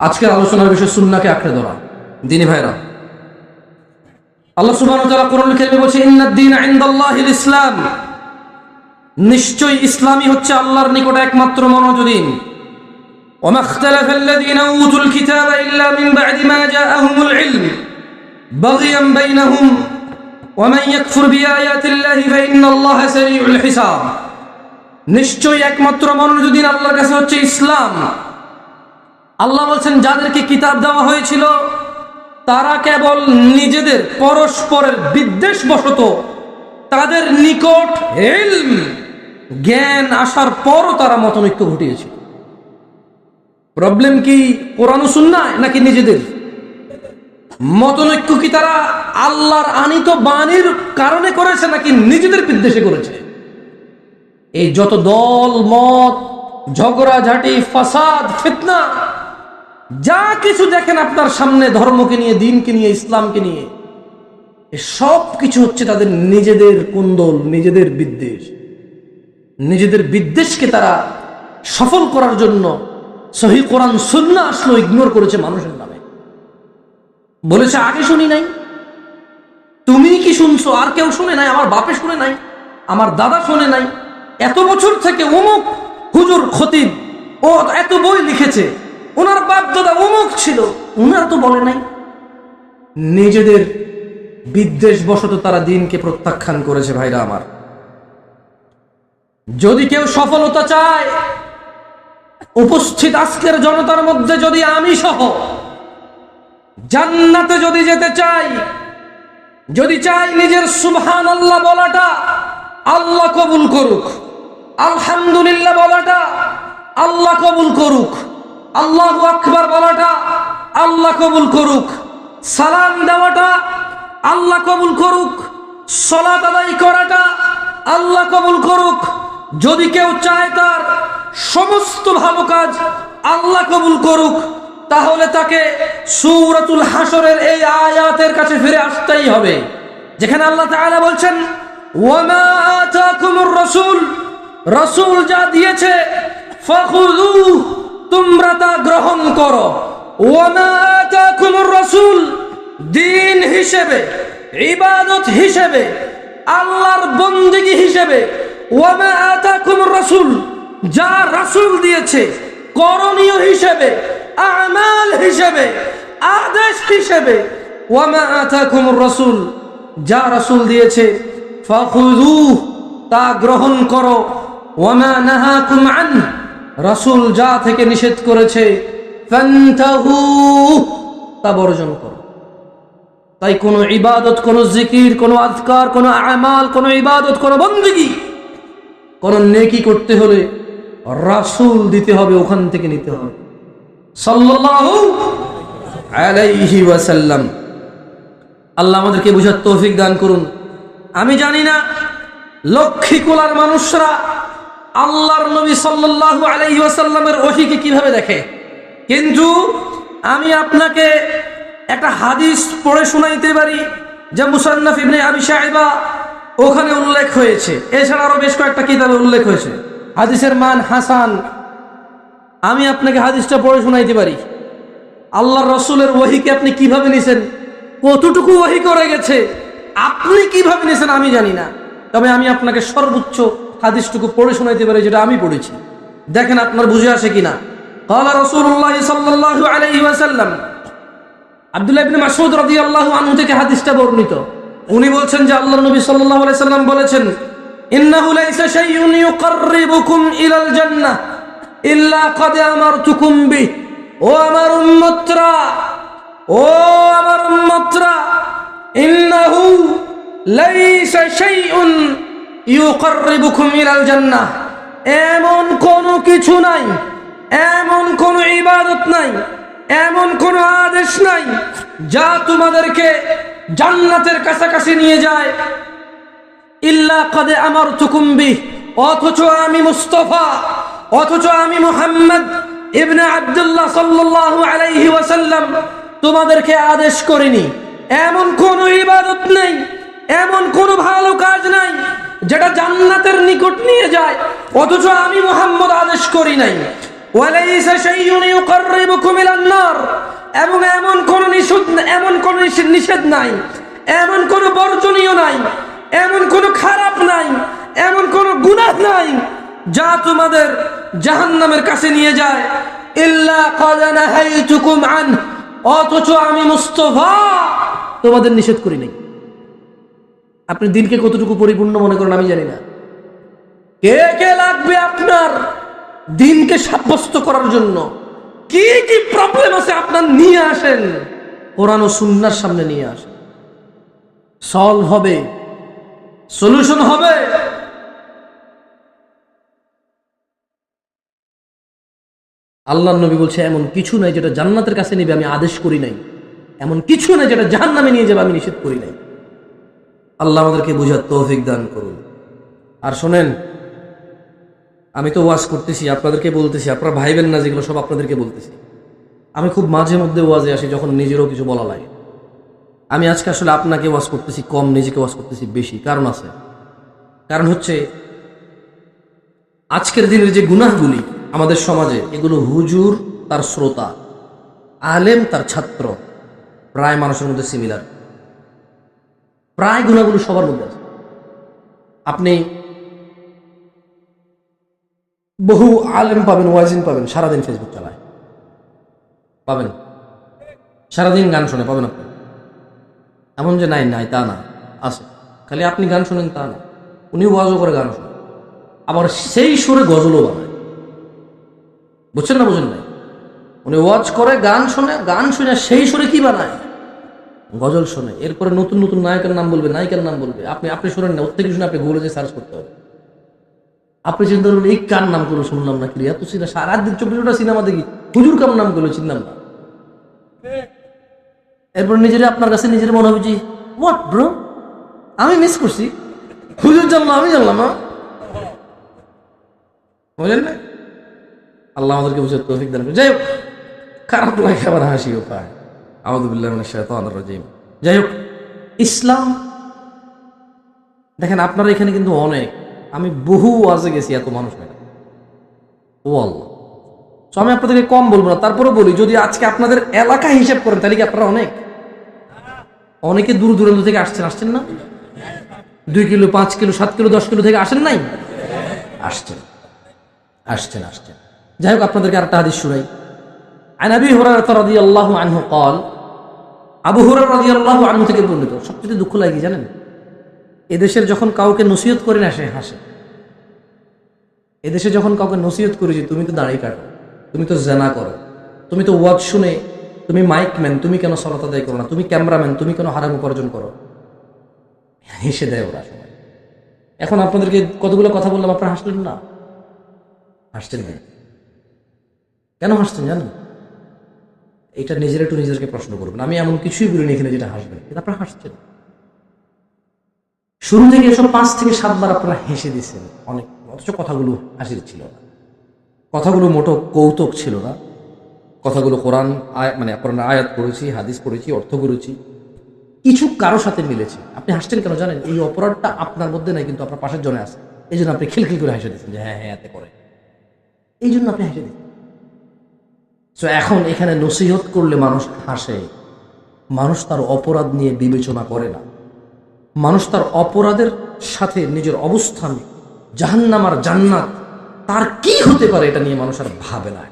আজকের আলোচনার বিষয় সুন্নাকে আঁকড়ে ধরা দিনী ভাইরা আল্লাহ সুবহানাহু ওয়া তাআলা কোরআনুল কারীমে বলছে ইন্নাদ-দীন ইনদাল্লাহিল ইসলাম নিশ্চয় ইসলামই হচ্ছে আল্লাহর নিকট একমাত্র মনোজদিন وما اختلف الذين اوتوا الكتاب الا من بعد ما جاءهم العلم بغيا بينهم ومن يكفر بآيات الله فإن الله سريع الحساب নিশ্চয়ই একমাত্র মনোনীতদিন আল্লাহর কাছে হচ্ছে ইসলাম আল্লাহ বলছেন, যাদেরকে কিতাব দেওয়া হয়েছিল, তারা কেবল নিজেদের পরস্পরের বিদ্বেষ বশত তাদের নিকট এলম জ্ঞান আসার পরও তারা মতনৈক্য ঘটিয়েছিল। প্রবলেম কি কোরআন সুন্নায় নাকি নিজেদের? মতনৈক্য কি তারা আল্লাহর আনিত বাণীর কারণে করেছে নাকি নিজেদের বিদ্বেষে করেছে? এই যত দল, মত, ঝগড়াঝাটি, ফাসাদ, ফিতনা যা কিছু দেখেন আপনার সামনে ধর্মকে নিয়ে, দিনকে নিয়ে, ইসলামকে নিয়ে সব কিছু হচ্ছে তাদের নিজেদের কুন্দল, নিজেদের বিদ্বেষ। নিজেদের বিদ্বেষকে তারা সফল করার জন্য সহি কোরআন সুন্না আসলো ইগনোর করেছে মানুষের নামে। বলেছে, আগে শুনি নাই। তুমি কি শুনছো? আর কেউ শুনে নাই? আমার বাপে শুনে নাই? আমার দাদা শুনে নাই? এত বছর থেকে অমুক হুজুর খতিব ও এত বই লিখেছে। ওনার বাপ দাদা অমুক ছিল ওনার তো বলে নাই। নিজেদের বিদ্বেষ বশত তারা দিনকে প্রত্যাখ্যান করেছে, ভাইরা আমার। যদি কেউ সফলতা চায়, উপস্থিত আজকের জনতার মধ্যে যদি আমি সহ, জান্নাতে যদি যেতে চাই, যদি চাই নিজের সুবহান আল্লাহ বলাটা, আল্লাহ কবুল করুক, আলহামদুলিল্লাহ বলাটা, আল্লাহ কবুল করুক। আল্লাহ আকবার বলাটা আল্লাহ কবুল করুক। সালাম দেওয়াটা আল্লাহ কবুল করুক। সলাত আদায় করাটা আল্লাহ কবুল করুক। যদি কেউ চায় তার সমস্ত ভালো কাজ আল্লাহ কবুল করুক, তাহলে তাকে সূরাতুল হাসরের এই আয়াতের কাছে ফিরে আসতেই হবে। যেখানে আল্লাহ তাআলা বলছেন রাসূল রাসূল যা দিয়েছে ফাখুযু তোমরা তা গ্রহণ করো। রাসূল, দিন হিসেবে, ইবাদত হিসেবে, আল্লাহর বন্দিগি হিসেবে, ওয়ামা আতাকুমুর রাসূল, যা রাসূল দিয়েছে, করণীয় হিসেবে, আমাল হিসেবে, আদেশ হিসেবে, ওয়ামা আতাকুমুর রাসূল, যা রাসূল দিয়েছে ফাখুযু তা গ্রহণ করো। ওয়ামা নাহাকুম আন রাসূল যা থেকে নিষেধ করেছে তা বর্জন করো। তাই কোনো ইবাদত, কোনো জিকির, কোনো আজকার কোনো আমাল, কোনো ইবাদত, কোনো বন্দিগি, কোন নেকি করতে হলে রাসূল দিতে হবে, ওখান থেকে নিতে হবে। ওয়াসাল্লাম। আল্লাহ আমাদেরকে বুঝার তৌফিক দান করুন। আমি জানি না, লক্ষ্মী কোলার মানুষরা আল্লাহর নবী সাল্লাল্লাহু আলাইহি ওয়াসাল্লামের ওহিকে কীভাবে দেখে? কিন্তু আমি আপনাকে একটা হাদিস পড়ে শোনাইতে পারি যে মুসান্নাফ ইবনে আবি সাহেবা ওখানে উল্লেখ হয়েছে। এছাড়া আরও বেশ কয়েকটা কিতাবে উল্লেখ হয়েছে। হাদিসের মান হাসান। আমি আপনাকে হাদিসটা পড়ে শোনাইতে পারি। আল্লাহর রসুলের ওহিকে আপনি কীভাবে নিছেন? কতটুকু ওহি করে গেছে? আপনি কীভাবে নিছেন আমি জানি না। তবে আমি আপনাকে সর্বোচ্চ হাদিসটুকু পড়ে শোনাইতে পারে যেটা আমি পড়েছি। দেখেন আপনার বুঝে আসে কিনা? কলা রসুল্লাহ সাল্লাহ আলহি ওয়াসাল্লাম। আবদুল্লাহ ইবনে মাসুদ রাদিয়াল্লাহু আনহু থেকে হাদিসটা বর্ণিত। উনি বলছেন যে আল্লাহ নবী সাল্লাল্লাহু আলাইহি সাল্লাম বলেছেন, ইন্নাহু লাইসা শাইউন ইউকাররিবুকুম ইলাল জান্নাহ ইল্লা ক্বাদ আমারতুকুম বি ও আমার উম্মতরা, ও আমার উম্মতরা, ইন্নাহু লাইসা শাইউন ইউকাররিবুকুম ইলাল জান্নাহ। এমন কোনো কিছু নাই, এমন কোনো ইবাদত নাই, এমন কোনো আদেশ নাই যা তোমাদেরকে জান্নাতের কাছাকাছি নিয়ে যায়। ইল্লা কদে আমার তুকুম্বি অথচ আমি মুস্তফা, অথচ আমি মুহাম্মদ ইবনে আব্দুল্লাহ সাল্লাল্লাহু আলাইহি ওয়াসাল্লাম তোমাদেরকে আদেশ করিনি। এমন কোন ইবাদত নেই, এমন কোন ভালো কাজ নাই যেটা জান্নাতের নিকট নিয়ে যায়, অথচ আমি মোহাম্মদ আদেশ করি নাই। এবং এমন কোন নিষেধ এমন কোন নিষেধ- নাই। এমন কোন বর্জনীয় নাই। এমন কোন খারাপ নাই। এমন কোন গুনাহ নাই যা তোমাদের জাহান্নামের কাছে নিয়ে যায়। অথচ আমি মুস্তফা তোমাদের নিষেধ করি নাই। আপনি দিনকে কতটুকু পরিপূর্ণ মনে করেন আমি জানি না। কে কে লাগবে আপনার দিনকে সাব্যস্ত করার জন্য? কি কি প্রবলেম আছে আপনার নিয়ে আসেন। কোরআন ও সুন্নার সামনে নিয়ে আসেন। সলভ হবে। সলিউশন হবে। আল্লাহ নবী বলছে, এমন কিছু নাই যেটা জান্নাতের কাছে নেবে, আমি আদেশ করি নাই। এমন কিছু নাই যেটা জাহান নামে নিয়ে যাবে, আমি নিষেধ করি নাই। আল্লাহ আমাদেরকে বুঝার তৌফিক দান করুন। আর শোনেন, আমি তো ওয়াজ করতেছি, আপনাদেরকে বলতেছি, আপনারা ভাইবেন না যেগুলো সব আপনাদেরকে বলতেছি। আমি খুব মাঝে মধ্যে ওয়াজে আসি যখন নিজেরও কিছু বলা লাগে। আমি আজকে আসলে আপনাকে ওয়াজ করতেছি, কম নিজেকে ওয়াজ করতেছি বেশি। কারণ আছে। কারণ হচ্ছে, আজকের দিনের যে গুনাহগুলি আমাদের সমাজে, এগুলো হুজুর তার শ্রোতা, আলেম তার ছাত্র, প্রায় মানুষের মধ্যে সিমিলার প্রায় গুণাগুলো সবার মধ্যে আছে। আপনি বহু আলেম পাবেন, ওয়াজিন পাবেন, সারাদিন ফেসবুক চালায়। পাবেন। সারাদিন গান শোনে, পাবেন আপনি। এমন যে নাই নাই, তা না, আছে। খালি আপনি গান শোনেন তা না। উনি ওয়াজও করে গান শোনেন। আবার সেই সুরে গজলও বানায়। বুঝছেন না, বুঝেন নাই? উনি ওয়াজ করে, গান শোনে, গান শুনে সেই সুরে কি বানায়? গজল শোনে, এরপরে নতুন নতুন নায়কের নাম বলবে, নায়িকার নাম বলবে। আপনি আপনি শোনেন না, ওর শুনে আপনি গুগলে যে সার্চ করতে হবে আপনি চিন্তা করবেন এই কার নামগুলো শুনলাম না কি রে? এত সিনেমা সারাদিন চব্বিশ ঘণ্টা সিনেমা দেখি, হুজুর কাম নামগুলো চিনলাম না। এরপর নিজের আপনার কাছে নিজের মনে হবে যে হোয়াট ব্রো আমি মিস করছি। হুজুর জানলাম আমি জানলাম না বুঝলেন না? আল্লাহ আমাদেরকে বুঝে তৌফিক দান করে যাই হোক, খারাপ লাগে, আবার হাসিও পায়। আউযুবিল্লাহি মিনাশ শাইতানির রাজিম যাই হোক ইসলাম দেখেন আপনারা এখানে কিন্তু অনেক আমি বহু ওয়াজে গেছি এত মানুষ নেই ও আল্লাহ তো আমি আপনাদেরকে কম বলবো না তারপরে বলি যদি আজকে আপনাদের এলাকা হিসাব করেন তাহলে কি আপনারা অনেক অনেকে দূর দূরান্ত থেকে আসছেন আসছেন না দুই কিলো পাঁচ কিলো সাত কিলো দশ কিলো থেকে আসেন নাই আসছেন আসছেন আসছেন যাই হোক আপনাদেরকে আরেকটা হাদিস শুনাই عن ابي هريره رضي الله عنه قال আবু রাদিয়াল্লাহু আনহু থেকে বর্ণিত। সবচেয়ে দুঃখ লাগে জানেন? এদেশের যখন কাউকে নসিহত করে না সে হাসে। এদেশে যখন কাউকে নসিহত করেছি তুমি তো দাঁড়িয়ে কাটো, তুমি তো জেনা করো, তুমি তো ওয়াজ শুনে, তুমি মাইক ম্যান তুমি কেন সরত আদায় করো না, তুমি ক্যামেরাম্যান তুমি কেন হারাম উপার্জন করো? হেসে দেয় ওরা এখন আপনাদেরকে কতগুলো কথা বললাম, আপনারা হাসলেন না? হাসছেন কেন হাসছেন জানেন? এটা নিজের একটু নিজেদেরকে প্রশ্ন করবেন। আমি এমন কিছুই বলিনি এখানে যেটা হাসবেন। কিন্তু আপনারা হাসছেন। শুরু থেকে এসব পাঁচ থেকে সাতবার আপনারা হেসে দিচ্ছেন অনেক। অথচ কথাগুলো হাসির ছিল না। কথাগুলো মোটো কৌতুক ছিল না। কথাগুলো কোরআন আয় মানে কোরআন আয়াত পড়েছি, হাদিস পড়েছি, অর্থ করেছি কিছু কারও সাথে মিলেছে। আপনি হাসছেন কেন জানেন? এই অপরাধটা আপনার মধ্যে নাই, কিন্তু আপনার পাশের জনে আছে। এই জন্য আপনি খিলখিল করে হেসে দিচ্ছেন যে হ্যাঁ হ্যাঁ এতে করে। এই জন্য আপনি হেসে দিচ্ছেন তো এখন এখানে নসিহত করলে মানুষ হাসে। মানুষ তার অপরাধ নিয়ে বিবেচনা করে না। মানুষ তার অপরাধের সাথে নিজের অবস্থান, জাহান্নাম আর জান্নাত, তার কি হতে পারে এটা নিয়ে মানুষ আর ভাবে না।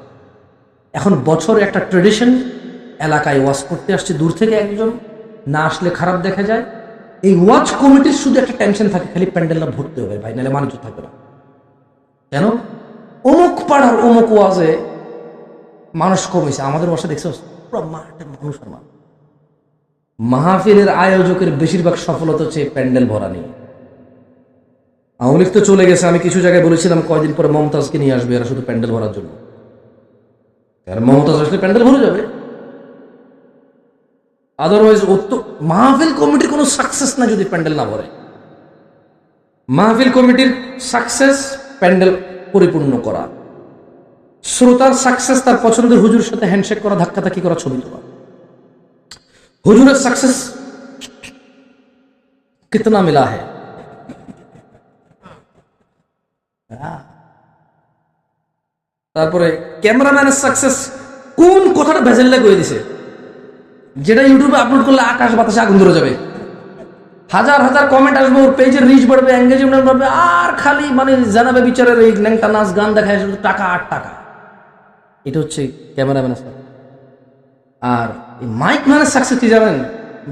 এখন বছরে একটা ট্রেডিশন এলাকায় ওয়াজ করতে আসছে দূর থেকে একজন, না আসলে খারাপ দেখা যায়। এই ওয়াচ কমিটির শুধু একটা টেনশন থাকে, খালি প্যান্ডেলটা ভরতে হবে ভাই, নাহলে মানুষ থাকবে না। কেন? অমুক পাড়ার অমুক ওয়াজে মানুষ কমেছে আমাদের বাসা দেখছ? মানুষ আর মানুষ মাহফিলের আয়োজকের বেশিরভাগ সফলতা হচ্ছে প্যান্ডেল ভরা নিয়ে। আওয়ামী তো চলে গেছে, আমি কিছু জায়গায় বলেছিলাম কয়দিন পরে মমতাজকে নিয়ে আসবে এরা শুধু প্যান্ডেল ভরার জন্য। আর মমতাজ আসলে প্যান্ডেল ভরে যাবে। আদারওয়াইজ মাহফিল কমিটির কোনো সাকসেস না যদি প্যান্ডেল না ভরে। মাহফিল কমিটির সাকসেস প্যান্ডেল পরিপূর্ণ করা। শ্রোতার সাকসেস তার পছন্দের হুজুর সাথে হ্যান্ডশেক করা ধাক্কা ধাক্কাধাক্কি করা ছবি তোলা হুজুরের সাকসেস কিতনা মিলা है তারপরে ক্যামেরাম্যানের সাকসেস কোন কথাটা ভেজেল্লা করে দিছে? যেটা ইউটিউবে আপলোড করলে আকাশ বাতাসে আগুন ধরে যাবে। হাজার হাজার কমেন্ট আসবে, ওর পেজের রিচ বাড়বে এঙ্গেজমেন্ট বাড়বে, আর খালি মানে জানাবে বিচারের এই ন্যাংটা নাচ গান দেখায় টাকা আর টাকা। এটা হচ্ছে ক্যামেরাম্যানের আর এই মাইক ম্যানের সাকসেস কি জানেন?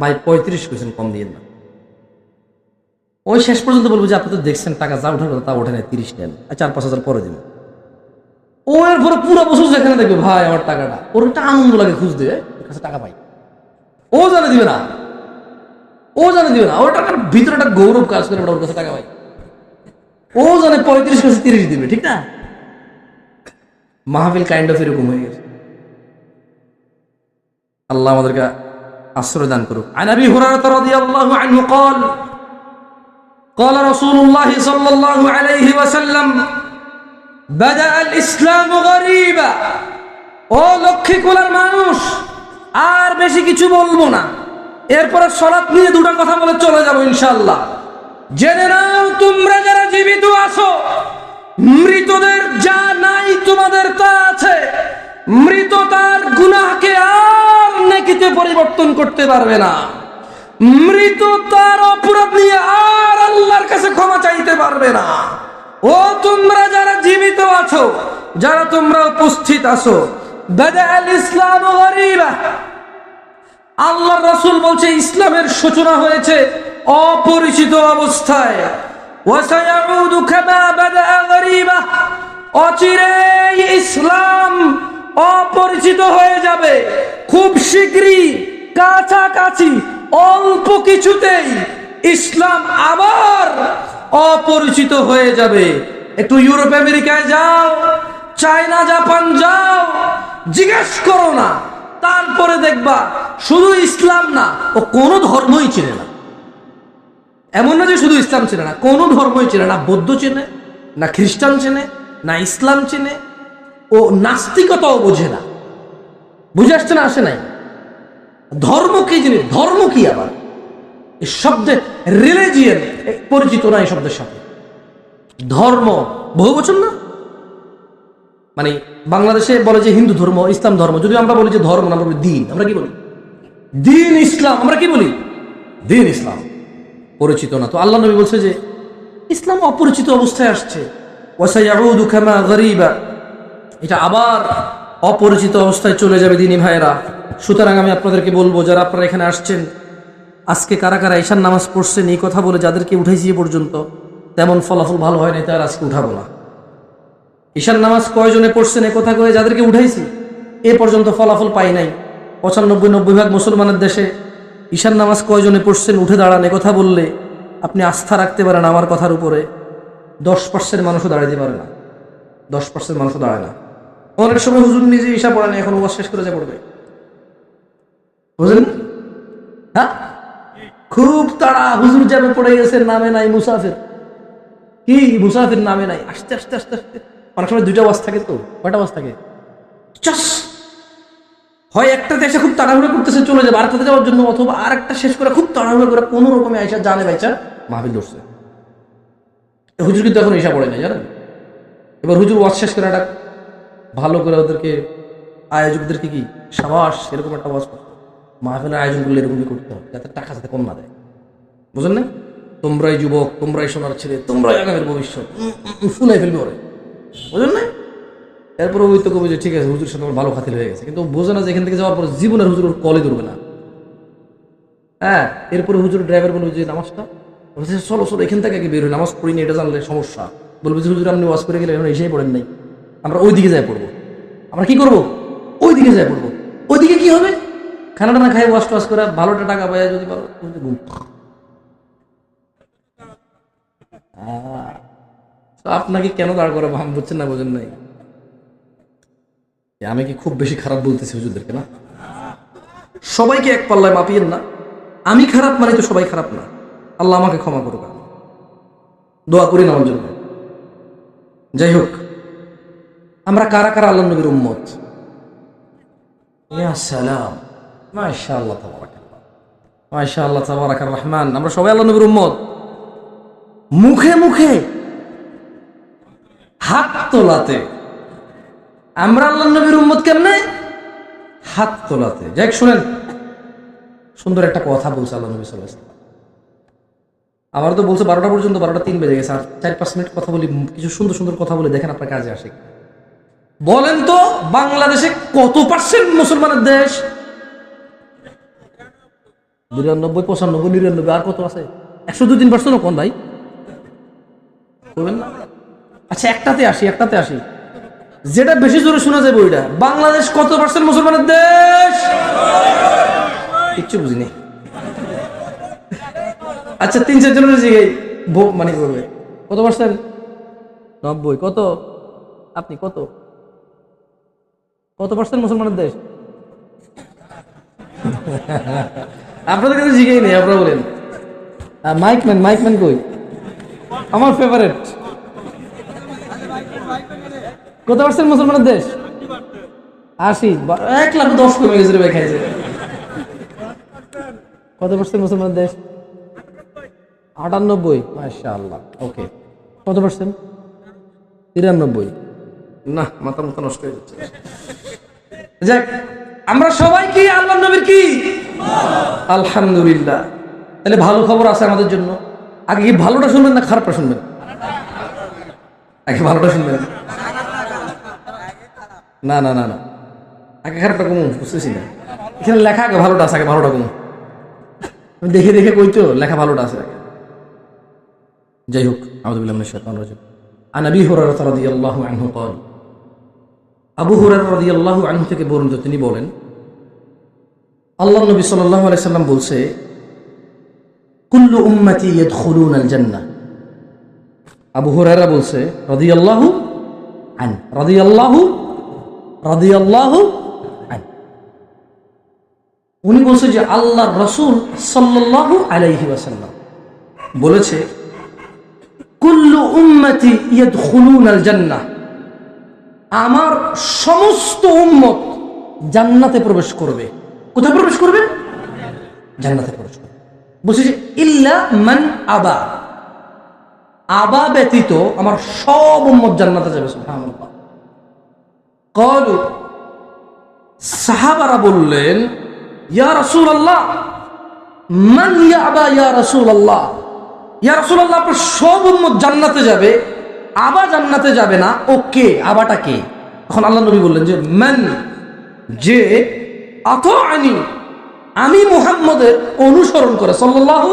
ভাই, পঁয়ত্রিশ কোয়েশন কম দিয়ে না ওই শেষ পর্যন্ত বলব যে আপনি তো দেখছেন, টাকা যা ওঠার কথা তা ওঠে না তিরিশ নেন। আর চার, পাঁচ হাজার পরে দিন ও এরপরে পুরো বছর যেখানে দেখবে, ভাই, আমার টাকাটা। ওর একটা আনন্দ লাগে খুঁজ দেবে ওর কাছে টাকা পাই। ও জানে দিবে না। ও জানে দিবে না। ওর টাকার ভিতরে একটা গৌরব কাজ করে ওর কাছে টাকা পাই। ও জানে পঁয়ত্রিশ কাছে তিরিশ দিবে, ঠিক না? মাহফিল কাইন্ড অফ এরকম হয়ে গেছে আল্লাহ আমাদেরকে আশ্রয় দান করুক عن ابي هريره رضي الله عنه قال قال رسول الله صلى الله عليه وسلم بدا الاسلام غريبا ও লক্ষ্মী কুলার মানুষ আর বেশি কিছু বলবো না এরপরে সলাৎ নিয়ে দুটো কথা বলে চলে যাবো ইনশাআল্লাহ জেনে নাও তোমরা যারা জীবিত আছো মৃতদের যা নাই তোমাদের তা আছে। মৃত তার গুনাহকে আর নেকিতে পরিবর্তন করতে পারবে না। মৃত তার অপরাধ নিয়ে আর আল্লাহর কাছে ক্ষমা চাইতে পারবে না। ও তোমরা যারা জীবিত আছো, যারা তোমরা উপস্থিত আছো বেদা আল ইসলাম আল্লাহ রসুল বলছে, ইসলামের সূচনা হয়েছে অপরিচিত অবস্থায়। وسيعود كما بدأ غريبا অচিরেই ইসলাম অপরিচিত হয়ে যাবে খুব শীঘ্রই কাছাকাছি অল্প কিছুতেই ইসলাম আবার অপরিচিত হয়ে যাবে একটু ইউরোপ আমেরিকায় যাও চায়না জাপান যাও জিজ্ঞেস করো না তারপরে দেখবা শুধু ইসলাম না ও কোনো ধর্মই চিনে না এমন না যে শুধু ইসলাম চেনে না, কোনো ধর্মই চেনে না, বৌদ্ধ চেনে, না খ্রিস্টান চেনে, না ইসলাম চেনে, ও নাস্তিকতাও বোঝে না। বুঝে আসছে না, আসে নাই? ধর্ম কি জিনিস? ধর্ম কি আবার? এই শব্দে রিলিজিয়ান পরিচিত না এই শব্দের সাথে? ধর্ম বহু বছর না? মানে বাংলাদেশে বলে যে হিন্দু ধর্ম, ইসলাম ধর্ম, যদি আমরা বলি যে ধর্ম না আমরা বলি দিন, আমরা কি বলি? দিন ইসলাম, আমরা কি বলি? দিন ইসলাম। পরিচিত না। তো আল্লাহ নবী বলছে যে, ইসলাম অপরিচিত অবস্থায় আসছে। এটা আবার অপরিচিত অবস্থায় চলে যাবে দিনী ভাইয়েরা। সুতরাং আমি আপনাদেরকে বলব, যারা আপনারা এখানে আসছেন, আজকে কারা কারা ঈশান নামাজ পড়ছেন, এই কথা বলে যাদেরকে উঠাইছি পর্যন্ত, তেমন ফলাফল ভালো হয় নাই, তার আজকে উঠাবো না। ঈশান নামাজ কয়জনে পড়ছেন, এ কথা করে যাদেরকে উঠাইছি, এ পর্যন্ত ফলাফল পাই নাই। পঁচানব্বই, নব্বই ভাগ মুসলমানের দেশে ঈশান নামাজ কয়জনে পড়ছেন? উঠে দাঁড়ান কথা বললে আপনি আস্থা রাখতে পারেন আমার কথার উপরে। দশ পার্সেন্ট মানুষও দাঁড়াতে পারে না। দশ পার্সেন্ট মানুষও দাঁড়ায় না। অনেক সময় হুজুর নিজে ঈশা পড়ে না, এখন ওয়াজ শেষ করে যা পড়বে। বুঝলেন? হ্যাঁ? খুব তাড়া, হুজুর যাবে পড়ে গেছে, নামে নাই মুসাফির। কি, মুসাফির নামে নাই? আস্তে আস্তে আস্তে আস্তে। অনেক সময় দুইটা ওয়াজ থাকে তো, কয়টা ওয়াজ থাকে? চাস হয় একটা দেশে খুব তাড়াহুড়ো করতেছে, চলে যাবে। আরেকটাতে যাওয়ার জন্য অথবা আর একটা শেষ করে খুব তাড়াহুড়ো করে কোনো রকমে আইসা জানে বাইচা মাহবিল ধরছে। হুজুর কিন্তু এখন এসা পড়ে না জানেন? এবার হুজুর ওয়াজ শেষ করে একটা ভালো করে ওদেরকে, আয়োজকদেরকে কি সাবাস, এরকম একটা ওয়াজ করতে। মাহফিলের আয়োজন করলে এরকম কি করতে হবে? যাতে টাকা যাতে কম না দেয়। বুঝলেন না? তোমরাই যুবক, তোমরাই সোনার ছেলে, তোমরাই আগামীর ভবিষ্যৎ। ফুলাই ফেলবে ওরে। বুঝলেন না? এরপরে ওই তো কবে যে ঠিক আছে হুজুর সাথে আমার ভালো খাতির হয়ে গেছে। কিন্তু বোঝে না যে এখান থেকে যাওয়ার পর জীবনের হুজুর কলে ধরবে না। হ্যাঁ এরপরে হুজুর ড্রাইভার বলবে যে নামাজটা? বলছে, চলো চলো এখান থেকে বের হই নামাজ পড়িনি এটা জানলে সমস্যা। বলবে যে হুজুর আপনি ওয়াজ করে গেলে এখন এসেই পড়েন নাই। আমরা ওই দিকে যাই পড়ব। আমরা কি করব? ওই দিকে যাই পড়ব। ওই দিকে কি হবে? খানাটা না খাই ওয়াশ টাশ করে ভালোটা টাকা পাই যদি ভালো। আপনাকে কেন দাঁড় করা ভাম বুঝছেন না বোঝেন নাই। আমি কি খুব বেশি খারাপ বলতেছি হুজুরদেরকে না? সবাইকে এক পাল্লায় মাপিয়েন না। আমি খারাপ মানে তো সবাই খারাপ না। আল্লাহ আমাকে ক্ষমা করুক দোয়া করি না আমার জন্য। যাই হোক, আমরা কারা কারা আল্লাহ নবীর উম্মত? সালাম। রহমান। আমরা সবাই আল্লাহ নবীর উম্মত। মুখে মুখে হাত তোলাতে আমরা আল্লাহ নবীর উম্মত কেমনে? হাত তোলাতে যাই শুনেন। সুন্দর একটা কথা বলছে আল্লাহ নবী সাল্লাহ আমার তো বলছে বারোটা পর্যন্ত, বারোটা তিন বেজে গেছে। আর চার পাঁচ মিনিট কথা বলি, কিছু সুন্দর সুন্দর কথা বলে, দেখেন আপনার কাজে আসে বলেন তো, বাংলাদেশে কত পার্সেন্ট মুসলমানের দেশ? বিরানব্বই, পঁচানব্বই, নিরানব্বই, আর কত আছে? একশো দুই তিন পার্সেন্ট কোন ভাই। বলবেন না। আচ্ছা একটাতে আসি একটাতে আসি। যেটা বেশি জোরে শোনা যাবে ওইটা। বাংলাদেশ কত পার্সেন্ট মুসলমানের দেশ? কিচ্ছু বুঝিনি। আচ্ছা তিন চার জনের জিগাই মানে করবে। কত পার্সেন্ট নব্বই। কত? আপনি কত? কত পার্সেন্ট মুসলমানের দেশ? আপনাদের কাছে জিগাই নেই, আপনারা বলেন। মাইকম্যান মাইকম্যান কই? আমার ফেভারেট কত পার্সেন্ট মুসলমানের দেশ? আশি। এক লাখ দশ কমে গেছে ভাই, খাইছে। কত পার্সেন্ট মুসলমানের দেশ? আটানব্বই মাশা আল্লাহ ওকে। কত পার্সেন্ট? তিরানব্বই। না, মাথা মাথা নষ্ট হয়ে যাচ্ছে। যাক, আমরা সবাই কি আল্লাহ নবীর কি? আলহামদুলিল্লাহ। তাহলে ভালো খবর আছে আমাদের জন্য। আগে কি ভালোটা শুনবেন না খারাপটা শুনবেন? আগে ভালোটা শুনবেন। না না না না আগে খারাপটা কমু বুঝতেছি না এখানে লেখা আগে ভালোটা আছে আগে ভালোটা কমু আমি দেখে দেখে কই তো লেখা ভালোটা আছে আগে যাই হোক আমাদের বিল্লাহ শাইতান রাজিম আন আবি হুরায়রা রাদিয়াল্লাহু আনহু قال আবু হুরায়রা রাদিয়াল্লাহু আনহু থেকে বর্ণিত তিনি বলেন আল্লাহ নবী সাল্লাল্লাহু আলাইহি সাল্লাম বলছে কুল্লু উম্মতি ইয়াদখুলুনাল জান্নাহ আবু হুরায়রা বলছে রাদিয়াল্লাহু আন রাদিয়াল্লাহু উনি বলছে যে আল্লাহ রসুল আলাইহি ওয়াসাল্লাম বলেছে, কুল্লু উম্মতি জান্নাহ আমার সমস্ত উম্মত জান্নাতে প্রবেশ করবে। কোথায় প্রবেশ করবে? জান্নাতে প্রবেশ করবে। বলছে যে, ইল্লা মান আবা। আবা ব্যতীত আমার সব উম্মত জান্নাতে যাবে, সুবহানাল্লাহ। কলু সাহাবারা বললেন ইয়া রাসূলুল্লাহ মান ইয়াবা ইয়া রাসূলুল্লাহ ইয়া রাসূলুল্লাহ আপনার সব উম্মত জান্নাতে যাবে, আবা জান্নাতে যাবে না। ও কে? আবাটা কে? তখন আল্লাহ নবী বললেন যে, মান যে আত আনি আমি মুহাম্মদের অনুসরণ করে সাল্লাল্লাহু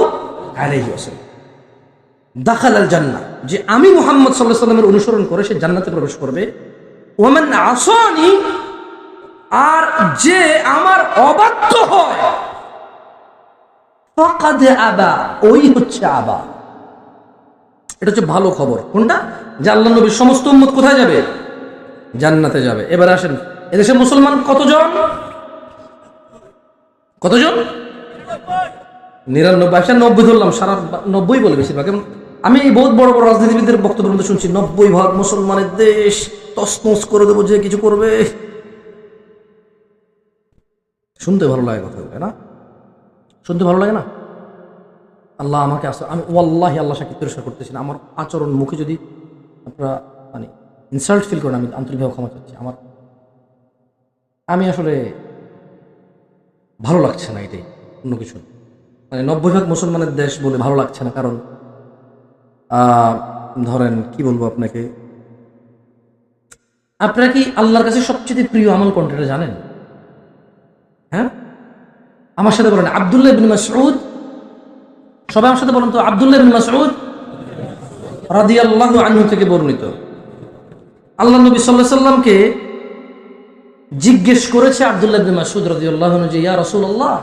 আলাইহি ওয়াসাল্লাম দাখাল আল জান্নাহ। যে আমি মুহাম্মদ আলাইহি সাল্লামের অনুসরণ করে সে জান্নাতে প্রবেশ করবে ওমান আসানি, আর যে আমার অবাধ্য হয়। আবা, ওই হচ্ছে আবা। এটা হচ্ছে ভালো খবর। কোনটা? যে আল্লাহ নবীর সমস্ত উম্মত কোথায় যাবে? জান্নাতে যাবে। এবার আসেন, এদেশে মুসলমান কতজন? কতজন? নিরানব্বই আচ্ছা নব্বই ধরলাম, সারা নব্বই বলে বেশিরভাগ। আমি বহুত বড় বড় রাজনীতিবিদদের বক্তব্য শুনছি, নব্বই ভাগ মুসলমানের দেশ। তসমস করে দেবো, যে কিছু করবে। শুনতে ভালো লাগে কথা না? শুনতে ভালো লাগে না? আল্লাহ আমাকে আসে আমি ওয়াল্লাহি আল্লাহ সাকিব তিরস্কার করতেছি না। আমার আচরণ মুখে যদি আপনারা মানে ইনসাল্ট ফিল করেন, আমি আন্তরিকভাবে ক্ষমা চাচ্ছি। আমার আমি আসলে ভালো লাগছে না এটাই, অন্য কিছু মানে নব্বই ভাগ মুসলমানের দেশ বলে ভালো লাগছে না, কারণ ধরেন, কি বলব আপনাকে? আপনারা কি আল্লাহর কাছে সবচেয়ে প্রিয় আমল কোনটা জানেন? হ্যাঁ? আমার সাথে বলেন, আবদুল্লাহ বিন মাসউদ। সবাই আমার সাথে বলেন তো, আবদুল্লাহ বিন মাসউদ রাদিয়াল্লাহু আনহু থেকে বর্ণিত। আল্লাহ নবী আলাইহি সাল্লামকে জিজ্ঞেস করেছে আবদুল্লাহ বিন মাসউদ রাদিয়াল্লাহু আনহু যে, ইয়া রাসূলুল্লাহ,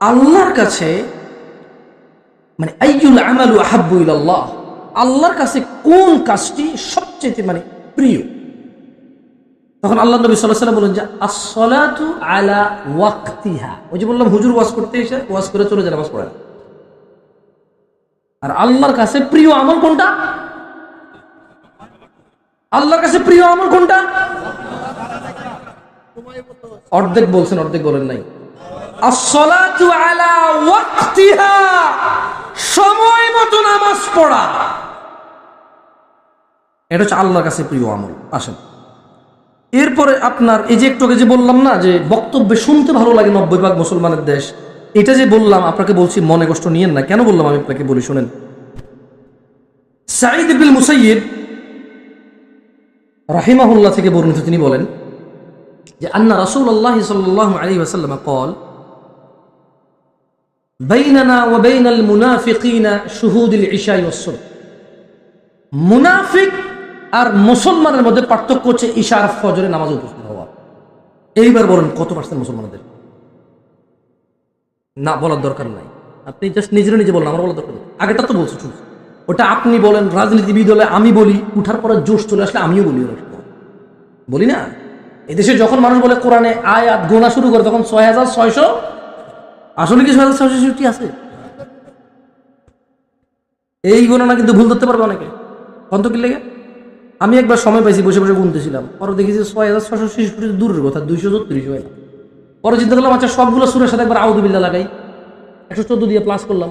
আল্লাহর কাছে মানে আইয়ুল আমালু আহাব্বু ইলাল্লাহ, আল্লাহর কাছে কোন কাজটি সবচেয়ে মানে প্রিয়? তখন আল্লাহ নবী সাল্লাহ বলেন যে আসলাতু আলা ওয়াক্তিহা। ওই যে বললাম, হুজুর ওয়াজ করতে এসে ওয়াজ করে চলে যায়, নামাজ পড়ে আর আল্লাহর কাছে প্রিয় আমল কোনটা? আল্লাহর কাছে প্রিয় আমল কোনটা? অর্ধেক বলছেন, অর্ধেক বলেন নাই। আসলাতু আলা ওয়াক্তিহা। সময় মতো নামাজ পড়া। এটা হচ্ছে আল্লাহর কাছে প্রিয় আমল। আসেন। এরপরে আপনার এই যে একটু আগে যে বললাম না, যে বক্তব্যে শুনতে ভালো লাগে নব্বই ভাগ মুসলমানের দেশ, এটা যে বললাম, আপনাকে বলছি মনে কষ্ট নিয়েন না। কেন বললাম আমি আপনাকে বলি, শোনেন। সাঈদ বিল মুসাইদ রাহিমাহুল্লাহ থেকে বর্ণিত তিনি বলেন যে, আন্না রাসুল আল্লাহ সাল্লাহ আলী আসাল্লাম কল ও বাইনাল মুনাফিকিনা মুনাফিক আর মুসলমানের মধ্যে পার্থক্য হচ্ছে ইশার ফজরে নামাজে উপস্থিত হওয়া। এইবার বলেন, কত পার্সেন্ট মুসলমানদের? না, বলার দরকার নাই। আপনি জাস্ট নিজেরা নিজে বলেন, আমার বলার দরকার নেই। আগেটা তো বলছি, শুনুন। ওটা আপনি বলেন, রাজনীতিবিদ হলে আমি বলি, উঠার পরে জোশ চলে আসলে আমিও বলি বলি না? এদেশে যখন মানুষ বলে কোরআনে আয়াত গোনা শুরু করে, তখন ছয় হাজার ছয়শো আসলে কি ছয় হাজার ছয়শো ছেষট্টি আছে? এই গণনা কিন্তু ভুল ধরতে পারবে অনেকে। কত কি লেগে? আমি একবার সময় পাইছি, বসে বসে গুনতেছিলাম। পরে দেখেছি ছয় হাজার ছশো ছেষট্টি দূরের কথা, দুইশো ছত্রিশ হয় পরে চিন্তা করলাম আচ্ছা সবগুলো সুরের সাথে একবার আউদুবিল্লা লাগাই। একশো চোদ্দ দিয়ে প্লাস করলাম।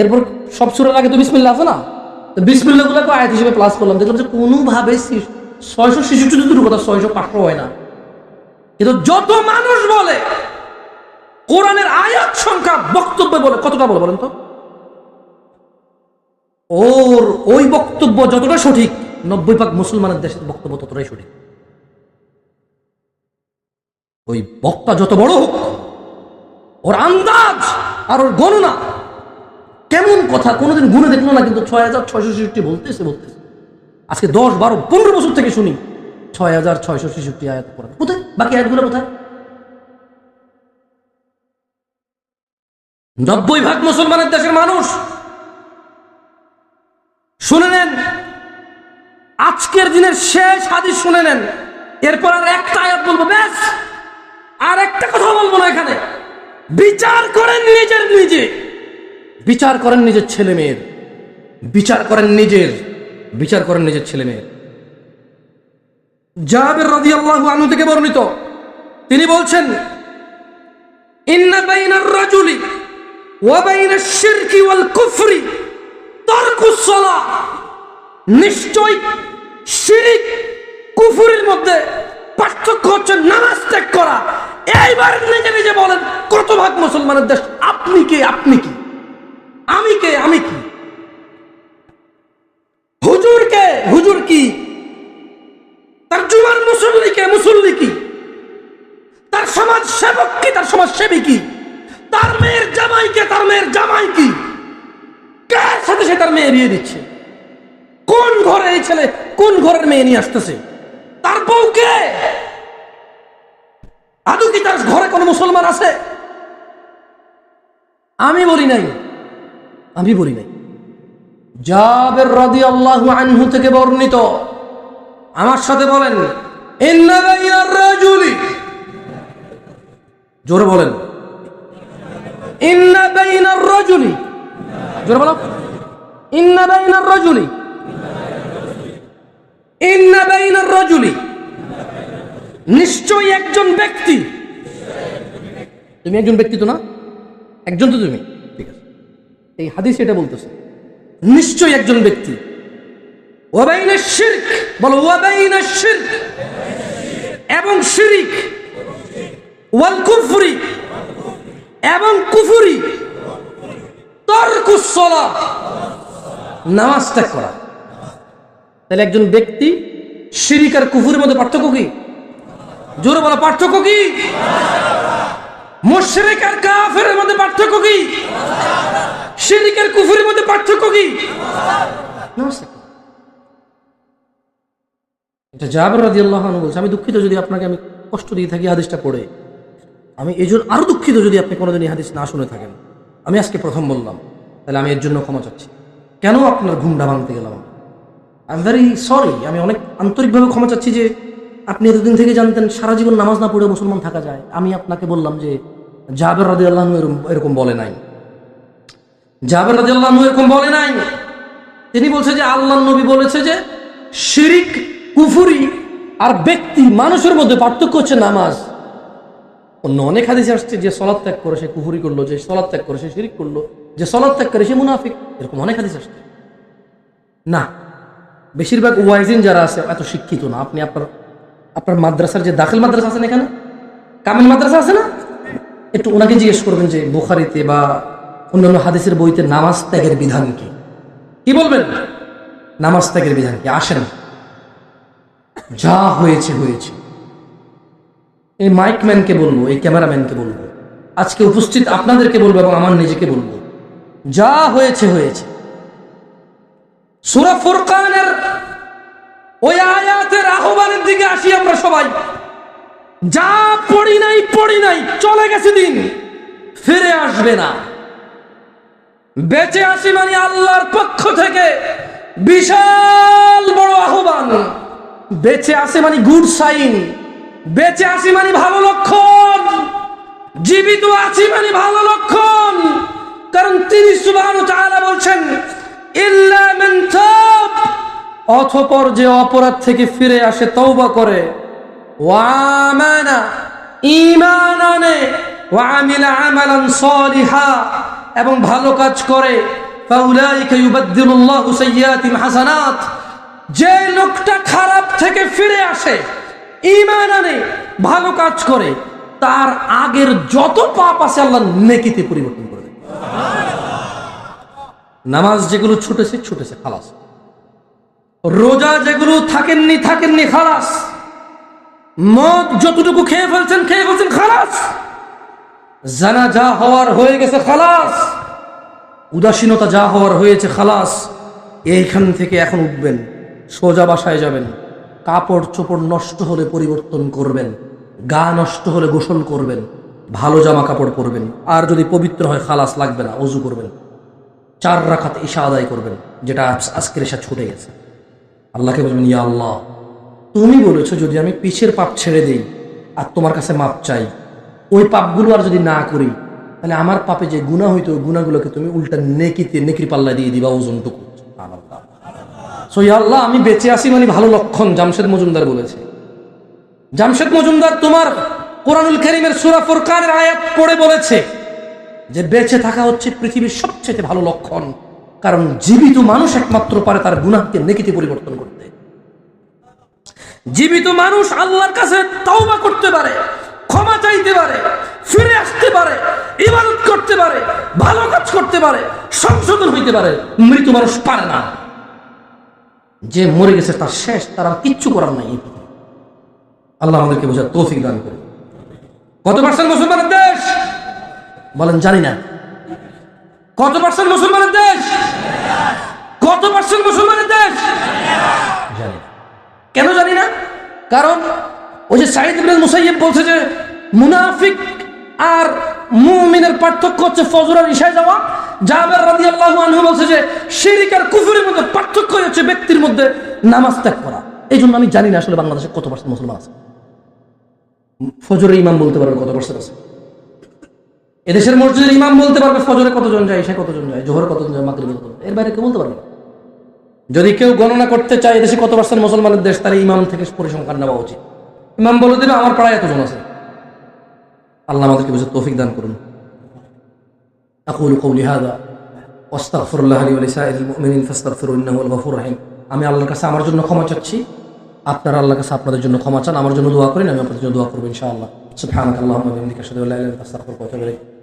এরপর সব সুরের আগে তো বিসমিল্লা আছে না? তো বিসমিল্লা গুলোকে আয়াত হিসেবে প্লাস করলাম। দেখলাম যে কোনোভাবে ছয়শো ছেষট্টি দূরের কথা ছয়শো পাঁচশো হয় না। কিন্তু যত মানুষ বলে, কোরআনের আয়াত সংখ্যা বক্তব্য বলে, কতটা বলে বলেন তো? ওর ওই বক্তব্য যতটা সঠিক, নব্বই ভাগ মুসলমানের দেশের বক্তব্য ততটাই সঠিক। ওই বক্তা যত বড় হোক, ওর আন্দাজ আর ওর গণনা, কেমন কথা কোনোদিন গুনে দেখল না কিন্তু ছয় হাজার ছয়শো ছেষট্টি বলতেছে বলতেছে। আজকে দশ, বারো, পনেরো বছর থেকে শুনি, ছয় হাজার ছয়শো ছেষট্টি আয়াত কোরআন কোথায়? বাকি আয়াতগুলো কোথায়? নব্বই ভাগ মুসলমানের দেশের মানুষ শুনে নেন। আজকের দিনের শেষ হাদিস শুনে নেন। এরপর আর একটা আয়াত বলব, ব্যাস। আর একটা কথা বলব না এখানে। বিচার করেন নিজের নিজে। বিচার করেন নিজের ছেলে মেয়ের। বিচার করেন নিজের। বিচার করেন নিজের ছেলে মেয়ের। জাবের রাদিয়াল্লাহু আনহু থেকে বর্ণিত। তিনি বলছেন, ইন্না বাইনার রাজুলি ওয়া শিরকি ওয়াল কুফরি তারকুস সালাহ। নিশ্চয় শিরিক মধ্যে পার্থক্য হচ্ছে নামাজ ত্যাগ করা। এইবার নিজে নিজে বলেন কত ভাগ মুসলমানের দেশ আপনি কে, আপনি কি? আমি কে, আমি কি? হুজুর কে, হুজুর কি? তার জুমার মুসল্লি কে, মুসল্লি কি? তার সমাজ সেবক কি, তার সমাজ সেবী কি? তার মেয়ের জামাই কে, তার মেয়ের জামাই কি? কার সাথে সে তার মেয়ে বিয়ে দিচ্ছে? ঘরে এই ছেলে কোন ঘরের মেয়ে নিয়ে আসতেছে? তার বউকে আদৌ কি তার ঘরে কোনো মুসলমান আছে? আমি বলি নাই। আমি বলি নাই। জাবের রাদি আল্লাহ আনহু থেকে বর্ণিত। আমার সাথে বলেন জোরে বলেন। জোরে বলো। ইন্না বাইনার রাজুলি। রাজুলি। নিশ্চয়ই একজন ব্যক্তি। তুমি একজন ব্যক্তি তো না? একজন তো তুমি। ঠিক আছে। এই হাদিস এটা বলতেছে। নিশ্চয়ই একজন ব্যক্তি। ওয়াবাইনা শিরক। বলো ওয়াবাইনা শিরক। এবং শিরিক। ওয়াল কুফরি। এবং কুফুরি। তরকুস সালাহ নামাজ ত্যাগ করা তাহলে একজন ব্যক্তি শিরিক আর কুফুরের মধ্যে পার্থক্য কি? জোরে বলা, পার্থক্য কি? মুশরিক আর কাফেরের মধ্যে পার্থক্য কি? শিরিক আর কুফুরের মধ্যে পার্থক্য কি। এটা জাবের রাদিয়াল্লাহু আনহু বলছে, আমি দুঃখিত যদি আপনাকে আমি কষ্ট দিয়ে থাকি হাদিসটা পড়ে। আমি এই জন্য আরও দুঃখিত যদি আপনি কোনোদিন হাদিস না শুনে থাকেন। আমি আজকে প্রথম বললাম, তাহলে আমি এর জন্য ক্ষমা চাচ্ছি। কেন আপনার ঘুমটা ভাঙতে গেলাম? আই এম ভেরি সরি আমি অনেক আন্তরিকভাবে ক্ষমা চাচ্ছি যে আপনি এতদিন থেকে জানতেন সারা জীবন নামাজ না পড়ে মুসলমান থাকা যায়। আমি আপনাকে বললাম যে জাবের রাজি আল্লাহ এরকম বলে নাই। জাবের রাজি আল্লাহ এরকম বলে নাই। তিনি বলছে যে আল্লাহ নবী বলেছে যে শিরিক, কুফুরি আর ব্যক্তি, মানুষের মধ্যে পার্থক্য হচ্ছে নামাজ। অন্য অনেক হাদিস আসছে যে সলাদ ত্যাগ করে সে কুফুরি করল, যে সলাদ ত্যাগ করে সে শিরিক করল, যে সলাদ ত্যাগ করে সে মুনাফিক, এরকম অনেক হাদিস আসছে। না বেশিরভাগ ওয়াইজিন যারা আছে, এত শিক্ষিত না। আপনি আপনার আপনার মাদ্রাসার যে দাখিল মাদ্রাসা আছেন এখানে? কামিল মাদ্রাসা আছে না? একটু ওনাকে জিজ্ঞেস করবেন যে, বুখারিতে বা অন্যান্য হাদিসের বইতে নামাজ ত্যাগের বিধান কি? কি বলবেন? নামাজ ত্যাগের বিধান কি? আসেন। যা হয়েছে হয়েছে। এই মাইকম্যানকে বলব, এই ক্যামেরাম্যানকে বলব। আজকে উপস্থিত আপনাদেরকে বলব এবং আমার নিজেকে বলব। যা হয়েছে হয়েছে। সুরা ফুরকানের ওই আয়াতের আহ্বানের দিকে আসি আমরা সবাই। যা পড়ি নাই পড়ি নাই, চলে গেছে দিন। ফিরে আসবে না। বেঁচে আসি মানে আল্লাহর পক্ষ থেকে বিশাল বড় আহ্বান। বেঁচে আসে মানে গুড সাইন। বেঁচে আসি মানে ভালো লক্ষণ। জীবিত আছি মানে ভালো লক্ষণ। কারণ তিনি তাআলা বলছেন অথপর যে অপরাধ থেকে ফিরে আসে, তওবা করে। ওয়ামিলা আমালান এবং ভালো কাজ করে। হাসানাত। যে লোকটা খারাপ থেকে ফিরে আসে ঈমান আনে ভালো কাজ করে, তার আগের যত পাপ আছে আল্লাহ নেকিতে পরিবর্তন নামাজ যেগুলো ছুটেছে ছুটেছে, খালাস। রোজা যেগুলো থাকেননি থাকেননি, খালাস। মদ যতটুকু খেয়ে ফেলছেন খেয়ে ফেলছেন, খালাস। জানা যা হওয়ার হয়ে গেছে, খালাস। উদাসীনতা যা হওয়ার হয়েছে, খালাস। এইখান থেকে এখন উঠবেন, সোজা বাসায় যাবেন। কাপড় চোপড় নষ্ট হলে পরিবর্তন করবেন, গা নষ্ট হলে গোসল করবেন, ভালো জামা কাপড় পরবেন। আর যদি পবিত্র হয়, খালাস লাগবে না, অজু করবেন। চার রাখাত ঈশা আদায় করবেন, যেটা আজ- আজকের ঈশা ছুটে গেছে। আল্লাহকে বলবেন, ইয়া আল্লাহ, তুমি বলেছ যদি আমি পিছের পাপ ছেড়ে দেই আর তোমার কাছে মাপ চাই, ওই পাপগুলো আর যদি না করি, তাহলে আমার পাপে যে গুণা হইতো, ওই গুণাগুলোকে তুমি উল্টা নেকিতে, নেকির পাল্লা দিয়ে দিবা ওজনটুকু সো ইয়া আল্লাহ, আমি বেঁচে আসি মানে ভালো লক্ষণ, জামশেদ মজুমদার বলেছে। জামশেদ মজুমদার তোমার কোরআনুল করিমের সুরা ফুরকানের আয়াত পড়ে বলেছে যে বেঁচে থাকা হচ্ছে পৃথিবীর সবচেয়ে ভালো লক্ষণ। কারণ জীবিত মানুষ একমাত্র পারে তার গুনাহকে নেকিতে পরিবর্তন করতে। জীবিত মানুষ আল্লাহর কাছে তওবা করতে পারে, ক্ষমা চাইতে পারে, ফিরে আসতে পারে, ইবাদত করতে পারে, ভালো কাজ করতে পারে, সংশোধন হইতে পারে, মৃত মানুষ পারে না। যে মরে গেছে তার শেষ, তার আর কিচ্ছু করার নাই। আল্লাহ আমাদেরকে বোঝার তৌফিক দান করে কত পার্সেন্ট মুসলমানের দেশ? বলেন, জানি না। কত পার্সেন্ট মুসলমানের দেশ? কত পার্সেন্ট মুসলমানের দেশ? জানি কেন জানি না? কারণ ওই যে সাইদ মুসাইয়্যিব বলছে যে, মুনাফিক আর মুমিনের পার্থক্য হচ্ছে ফজর আর ইশায় যাওয়া। জাবের রাদিয়াল্লাহু আনহু বলছে যে, শিরিক আর কুফরের মধ্যে পার্থক্য হচ্ছে ব্যক্তির মধ্যে নামাজ ত্যাগ করা। এই জন্য আমি জানি না আসলে বাংলাদেশে কত পার্সেন্ট মুসলমান আছে। ফজরের ইমাম বলতে পারবে কত পার্সেন্ট আছে? এদেশের মসজিদের ইমাম বলতে পারবে ফজরে কতজন যায় ইশায় কতজন যায় জোহর কতজন যায় মাগরিবে কতজন এর বাইরে কেউ বলতে পারবে না যদি কেউ গণনা করতে চায় এদেশে কত পার্সেন্ট মুসলমানের দেশ তাহলে ইমাম থেকে পরিসংখ্যান নেওয়া উচিত ইমাম বলে দেবে আমার পাড়ায় এতজন আছে আল্লাহ আমাদেরকে বুঝে তৌফিক দান করুন أقول قولي هذا واستغفر الله لي ولسائر المؤمنين فاستغفروا إنه هو الغفور الرحيم আমি আল্লাহর কাছে আমার জন্য ক্ষমা চাচ্ছি আপনারা আল্লাহর কাছে আপনাদের জন্য ক্ষমা চান আমার জন্য দোয়া করেন আমি আপনাদের জন্য দোয়া করবো ইনশাআল্লাহ সুবহানাক আল্লাহুম্মা ওয়া বিহামদিকা আশহাদু আল্লা ইলাহা ইল্লা আনতা আস্তাগফিরুকা ওয়া আতুবু ইলাইক